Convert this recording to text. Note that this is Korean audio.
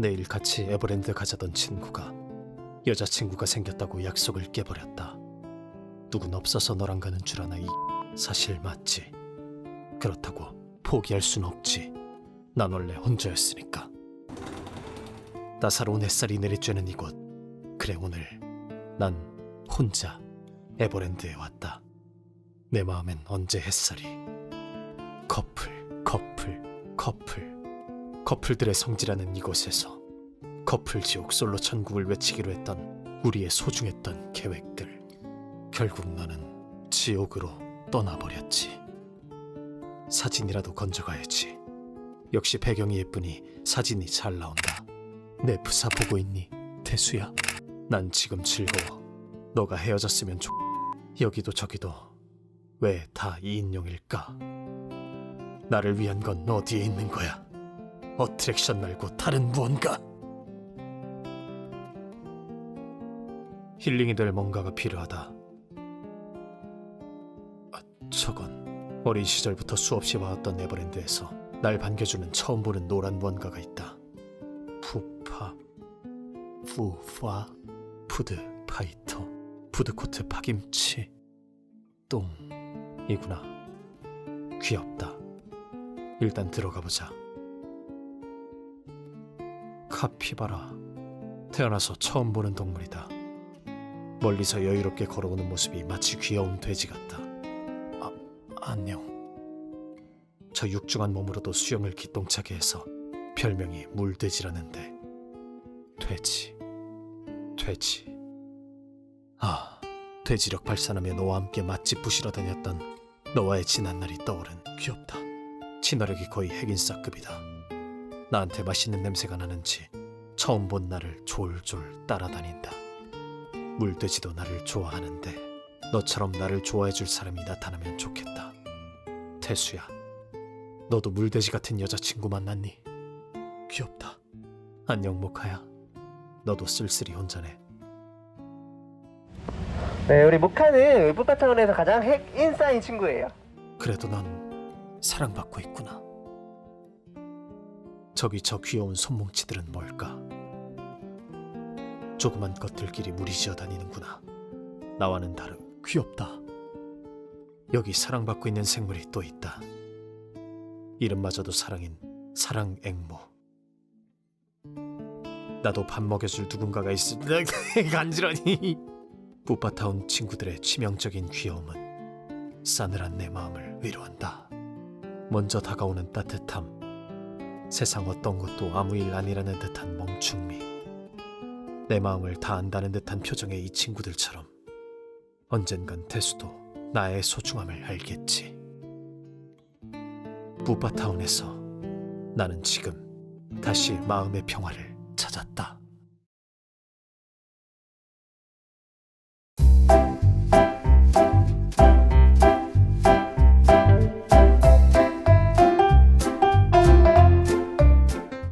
내일 같이 에버랜드 가자던 친구가 여자친구가 생겼다고 약속을 깨버렸다. 누군 없어서 너랑 가는 줄 아나 이 사실 맞지. 그렇다고 포기할 순 없지. 난 원래 혼자였으니까. 따사로운 햇살이 내리쬐는 이곳. 그래 오늘 난 혼자 에버랜드에 왔다. 내 마음엔 언제 햇살이 커플, 커플, 커플. 커플들의 성지라는 이곳에서 커플 지옥 솔로 천국을 외치기로 했던 우리의 소중했던 계획들. 결국 너는 지옥으로 떠나버렸지. 사진이라도 건져가야지. 역시 배경이 예쁘니 사진이 잘 나온다. 내 부사 보고 있니? 태수야. 난 지금 즐거워. 너가 헤어졌으면 좋... 여기도 저기도 왜 다 이인용일까? 나를 위한 건 어디에 있는 거야? 어트랙션 말고 다른 무언가? 힐링이 될 뭔가가 필요하다. 아, 저건 어린 시절부터 수없이 와왔던 에버랜드에서 날 반겨주는 처음 보는 노란 무언가가 있다. 푸파, 푸파, 푸드 파이터, 푸드코트 파김치, 똥이구나. 귀엽다. 일단 들어가 보자. 카피바라. 태어나서 처음 보는 동물이다. 멀리서 여유롭게 걸어오는 모습이 마치 귀여운 돼지 같다. 아, 안녕. 저 육중한 몸으로도 수영을 기똥차게 해서 별명이 물돼지라는데. 돼지. 돼지. 아, 돼지력 발산하며 너와 함께 맛집 부시러 다녔던 너와의 지난 날이 떠오른 귀엽다. 친화력이 거의 핵인싸급이다. 나한테 맛있는 냄새가 나는지 처음 본 나를 졸졸 따라다닌다. 물돼지도 나를 좋아하는데 너처럼 나를 좋아해줄 사람이 나타나면 좋겠다. 태수야, 너도 물돼지 같은 여자친구 만났니? 귀엽다. 안녕 모카야. 너도 쓸쓸히 혼자네. 네, 우리 모카는 뿌파타운에서 가장 핵 인싸인 친구예요. 그래도 넌 사랑받고 있구나. 저기 저 귀여운 손뭉치들은 뭘까? 조그만 것들끼리 무리지어 다니는구나. 나와는 다르 귀엽다. 여기 사랑받고 있는 생물이 또 있다. 이름마저도 사랑인 사랑 앵무. 나도 밥 먹여줄 누군가가 있을 간지러니. 부파타운 친구들의 치명적인 귀여움은 싸늘한 내 마음을 위로한다. 먼저 다가오는 따뜻함. 세상 어떤 것도 아무 일 아니라는 듯한 멍충미. 내 마음을 다 안다는 듯한 표정의 이 친구들처럼 언젠간 태수도 나의 소중함을 알겠지. 부파타운에서 나는 지금 다시 마음의 평화를 찾았다.